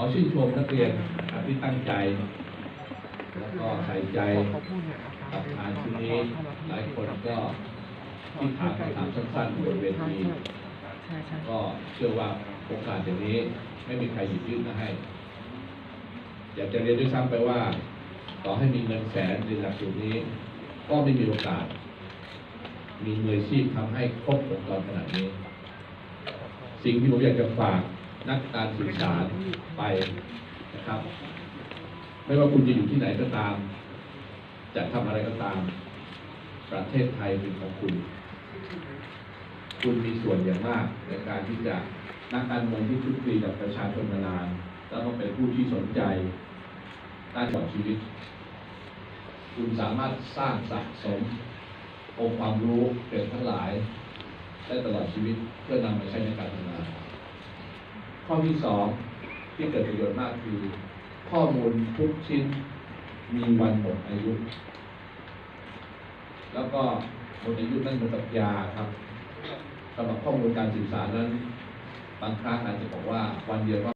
ขอชื่นชมนักเรียนที่ตั้งใจ แล้วก็ใส่ใจกับงานชุดนี้หลายคนก็ที่ถามคำถามสั้นๆบนเวทีก็เชื่อว่าโอกาสอย่างนี้ไม่มีใครหยิบยื่นมาให้ อยากจะเรียนด้วยซ้ำไปว่า ต่อให้มีเงินแสนในหลักสูตรนี้ ก็ไม่มีโอกาส มีมืออาชีพทำให้ครบวงจรขนาดนี้ สิ่งที่ผมอยากจะฝาก นักการสื่อสารไปนะครับ ไม่ว่าคุณจะอยู่ที่ไหนก็ตาม จะทำอะไรก็ตาม ประเทศไทยเป็นของคุณ คุณมีส่วนอย่างมากในการที่จะนักการเมืองที่คุกคีกับประชาชนมานาน แล้วก็เป็นผู้ที่สนใจด้านต่อชีวิต คุณสามารถสร้างสะสมองค์ความรู้เกิดทั้งหลาย ได้ตลอดชีวิตเพื่อนำมาใช้ในการทำงาน ข้อที่สองที่เกิดประโยชน์มากคือ ข้อมูลทุกชิ้นมีวันหมดอายุ แล้วก็หมดอายุนั่นเหมือนกับยาครับสำหรับข้อมูลการสื่อสารนั้น บางครั้งอาจจะบอกว่าวันเดียวก็